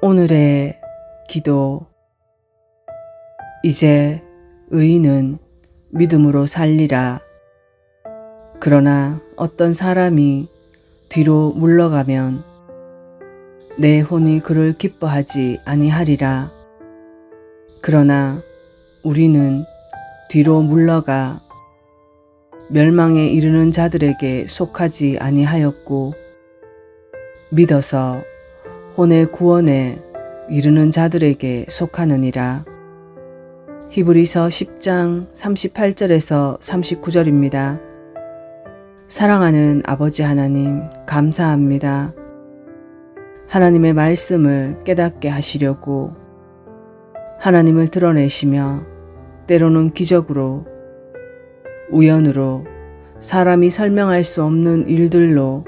오늘의 기도 이제 의인은 믿음으로 살리라. 그러나 어떤 사람이 뒤로 물러가면 내 혼이 그를 기뻐하지 아니하리라. 그러나 우리는 뒤로 물러가 멸망에 이르는 자들에게 속하지 아니하였고 믿어서 혼의 구원에 이르는 자들에게 속하느니라. 히브리서 10장 38절에서 39절입니다. 사랑하는 아버지 하나님, 감사합니다. 하나님의 말씀을 깨닫게 하시려고 하나님을 드러내시며 때로는 기적으로 우연으로 사람이 설명할 수 없는 일들로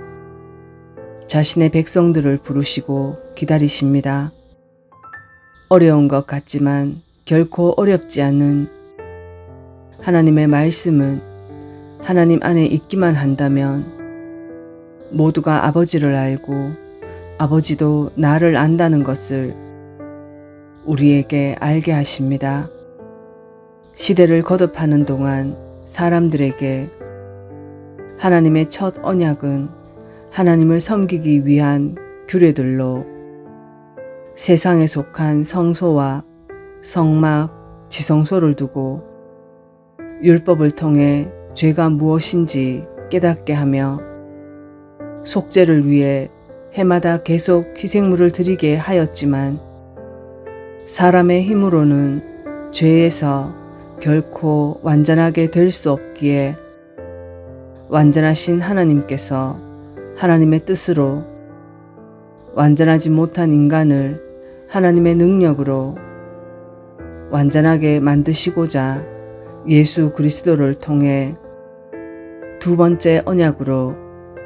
자신의 백성들을 부르시고 기다리십니다. 어려운 것 같지만 결코 어렵지 않은 하나님의 말씀은 하나님 안에 있기만 한다면 모두가 아버지를 알고 아버지도 나를 안다는 것을 우리에게 알게 하십니다. 시대를 거듭하는 동안 사람들에게 하나님의 첫 언약은 하나님을 섬기기 위한 규례들로 세상에 속한 성소와 성막, 지성소를 두고 율법을 통해 죄가 무엇인지 깨닫게 하며 속죄를 위해 해마다 계속 희생물을 드리게 하였지만 사람의 힘으로는 죄에서 결코 완전하게 될 수 없기에 완전하신 하나님께서 하나님의 뜻으로 완전하지 못한 인간을 하나님의 능력으로 완전하게 만드시고자 예수 그리스도를 통해 두 번째 언약으로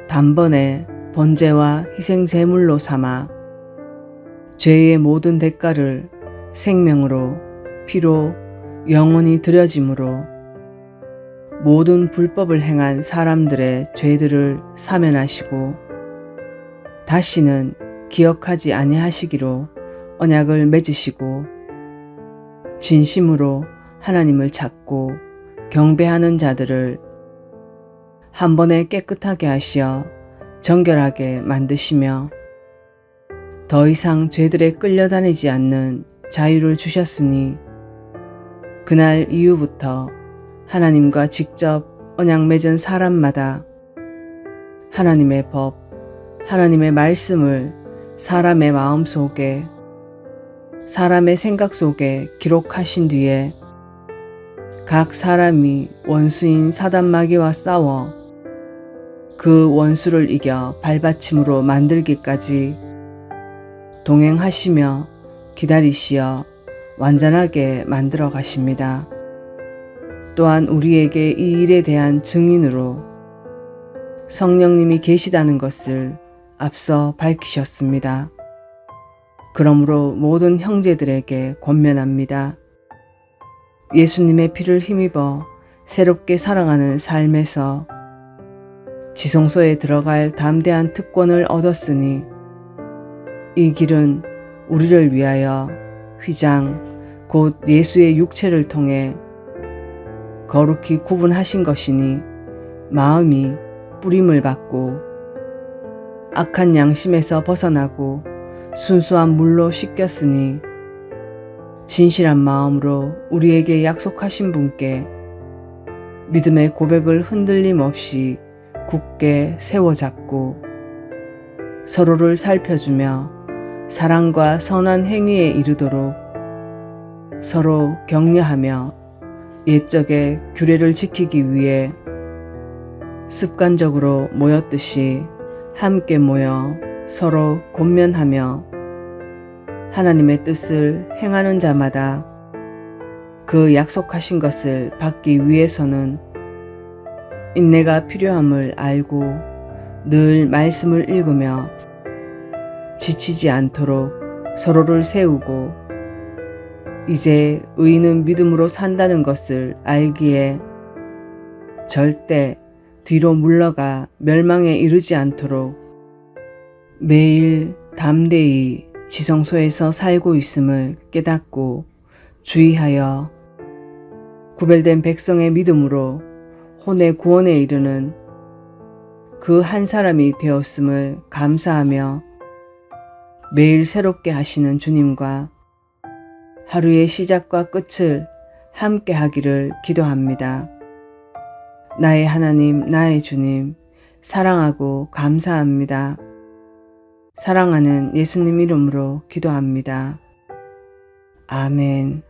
단번에 번제와 희생 제물로 삼아 죄의 모든 대가를 생명으로 피로 영원히 드려짐으로 모든 불법을 행한 사람들의 죄들을 사면하시고 다시는 기억하지 아니하시기로 언약을 맺으시고 진심으로 하나님을 찾고 경배하는 자들을 한 번에 깨끗하게 하시어 정결하게 만드시며 더 이상 죄들에 끌려다니지 않는 자유를 주셨으니 그날 이후부터 하나님과 직접 언약 맺은 사람마다 하나님의 법, 하나님의 말씀을 사람의 마음 속에 사람의 생각 속에 기록하신 뒤에 각 사람이 원수인 사단마귀와 싸워 그 원수를 이겨 발받침으로 만들기까지 동행하시며 기다리시어 완전하게 만들어 가십니다. 또한 우리에게 이 일에 대한 증인으로 성령님이 계시다는 것을 앞서 밝히셨습니다. 그러므로 모든 형제들에게 권면합니다. 예수님의 피를 힘입어 새롭게 살아가는 삶에서 지성소에 들어갈 담대한 특권을 얻었으니 이 길은 우리를 위하여 휘장 곧 예수의 육체를 통해 거룩히 구분하신 것이니 마음이 뿌림을 받고 악한 양심에서 벗어나고 순수한 물로 씻겼으니 진실한 마음으로 우리에게 약속하신 분께 믿음의 고백을 흔들림 없이 굳게 세워잡고 서로를 살펴주며 사랑과 선한 행위에 이르도록 서로 격려하며 옛적의 규례를 지키기 위해 습관적으로 모였듯이 함께 모여 서로 권면하며 하나님의 뜻을 행하는 자마다 그 약속하신 것을 받기 위해서는 인내가 필요함을 알고 늘 말씀을 읽으며 지치지 않도록 서로를 세우고 이제 의인은 믿음으로 산다는 것을 알기에 절대 뒤로 물러가 멸망에 이르지 않도록 매일 담대히 지성소에서 살고 있음을 깨닫고 주의하여 구별된 백성의 믿음으로 혼의 구원에 이르는 그 한 사람이 되었음을 감사하며 매일 새롭게 하시는 주님과 하루의 시작과 끝을 함께 하기를 기도합니다. 나의 하나님, 나의 주님, 사랑하고 감사합니다. 사랑하는 예수님 이름으로 기도합니다. 아멘.